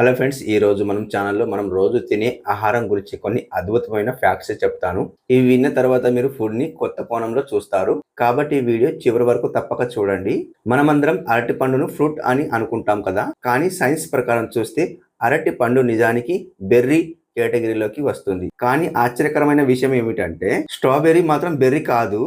Hello friends ఈ రోజు మనం ఛానల్లో మనం రోజు తినే ఆహారం గురించి కొన్ని అద్భుతమైన ఫ్యాక్ట్స్ చెప్తాను. ఇవి విన్న తర్వాత మీరు ఫుడ్ని కొత్త కోణంలో చూస్తారు. కాబట్టి ఈ వీడియో చివరి వరకు తప్పక చూడండి. మనమందరం అరటి పండును ఫ్రూట్ అని అనుకుంటాం కదా? కానీ సైన్స్ ప్రకారం చూస్తే అరటి పండు నిజానికి బెర్రీ కేటగిరీలోకి వస్తుంది. కానీ ఆశ్చర్యకరమైన విషయం ఏమిటంటే స్ట్రాబెర్రీ మాత్రం బెర్రీ కాదు.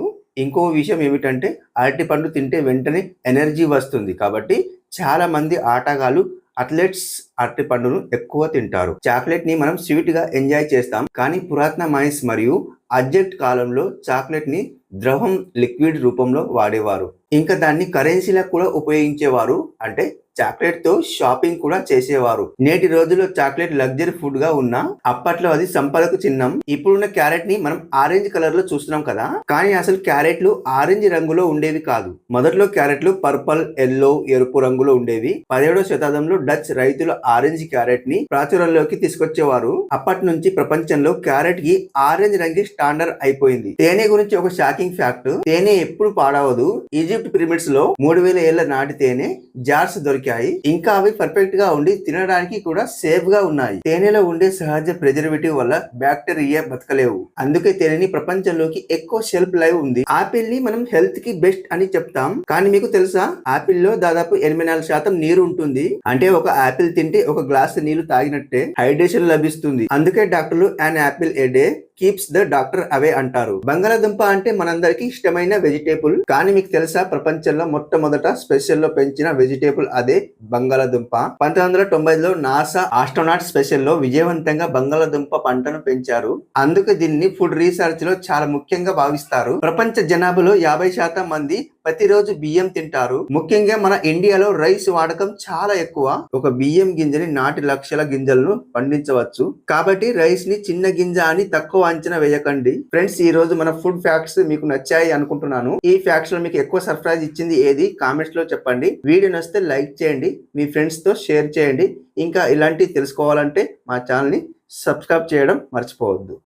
ఇంకో విషయం ఏమిటంటే అరటి పండు తింటే వెంటనే ఎనర్జీ వస్తుంది. కాబట్టి చాలా మంది ఆటగాళ్ళు అథ్లెట్స్ అరటి పండును ఎక్కువ తింటారు. చాక్లెట్ని మనం స్వీట్గా ఎంజాయ్ చేస్తాం. కానీ పురాతన మైన్స్ మరియు అబ్జెక్ట్ కాలంలో చాక్లెట్ని ద్రవం లిక్విడ్ రూపంలో వాడేవారు. ఇంకా దాన్ని కరెన్సీలకు కూడా ఉపయోగించేవారు అంటే చాక్లెట్తో షాపింగ్ కూడా చేసేవారు. నేటి రోజుల్లో చాక్లెట్ లగ్జరీ ఫుడ్గా ఉన్నా అప్పట్లో అది సంపదకు చిహ్నం. ఇప్పుడున్న క్యారెట్ని మనం ఆరెంజ్ కలర్లో చూస్తున్నాం కదా? కానీ అసలు క్యారెట్లు ఆరెంజ్ రంగులో ఉండేవి కాదు. మొదట్లో క్యారెట్లు పర్పల్ ఎల్లో ఎరుపు రంగులో ఉండేవి. పదిహేడవ శతాబ్దంలో డచ్ రైతులు ఆరెంజ్ క్యారెట్ని ప్రాచుర్యంలోకి తీసుకొచ్చేవారు. అప్పటి నుంచి ప్రపంచంలో క్యారెట్కి ఆరెంజ్ రంగు స్టాండర్డ్ అయిపోయింది. తేనె గురించి ఒక షాకింగ్ ఫ్యాక్ట్ తేనె ఎప్పుడు పాడవదు. ఈజిప్ట్ పిరమిడ్స్లో మూడు వేల ఏళ్ళ నాటి తేనె జార్స్ దొరికి దొరికాయి. ఇంకా అవి పర్ఫెక్ట్గా ఉండి తినడానికి కూడా సేఫ్గా ఉన్నాయి. తేనెలో ఉండే సహజ ప్రిజర్వేటివ్ వల్ల బ్యాక్టీరియా బతకలేవు. అందుకే తేనెని ప్రపంచంలోకి ఎక్కువ షెల్ఫ్ లైవ్ ఉంది. ఆపిల్ని మనం హెల్త్కి బెస్ట్ అని చెప్తాం. కానీ మీకు తెలుసా? ఆపిల్లో దాదాపు ఎనభై నాలుగు శాతం నీరు ఉంటుంది. అంటే ఒక ఆపిల్ తింటే ఒక గ్లాస్ నీళ్ళు తాగినట్టే హైడ్రేషన్ లభిస్తుంది. అందుకే డాక్టర్లు an apple a day keeps the doctor away అంటారు. బంగాళాదుంప అంటే మనందరికి ఇష్టమైన వెజిటేబుల్ కానీ మీకు తెలుసా ప్రపంచంలో మొట్టమొదట స్పెషల్లో పెంచిన వెజిటేబుల్ అదే బంగాళాదుంప. పంతొమ్మిది వందల తొంభైలో నాసా ఆస్ట్రోనాట్ స్పెషల్లో విజయవంతంగా బంగాళాదుంప పంటను పెంచారు. అందుకే దీన్ని ఫుడ్ రీసెర్చ్లో చాలా ముఖ్యంగా భావిస్తారు. ప్రపంచ జనాభాలో యాభై శాతం మంది ప్రతిరోజు బియ్యం తింటారు. ముఖ్యంగా మన ఇండియాలో రైస్ వాడకం చాలా ఎక్కువ. ఒక బియ్యం గింజని నాటి లక్షల గింజలను పండించవచ్చు. కాబట్టి రైస్ని చిన్న గింజ అని తక్కువ అంచనా వేయకండి. ఫ్రెండ్స్ ఈ రోజు మన ఫుడ్ ఫ్యాక్ట్స్ మీకు నచ్చాయి అనుకుంటున్నాను. ఈ ఫ్యాక్ట్స్లో మీకు ఎక్కువ సర్ప్రైజ్ ఇచ్చింది ఏది? కామెంట్స్లో చెప్పండి. వీడియో నచ్చితే లైక్ చేయండి. మీ ఫ్రెండ్స్తో షేర్ చేయండి. ఇంకా ఇలాంటివి తెలుసుకోవాలంటే మా ఛానల్ని సబ్స్క్రైబ్ చేయడం మర్చిపోవద్దు.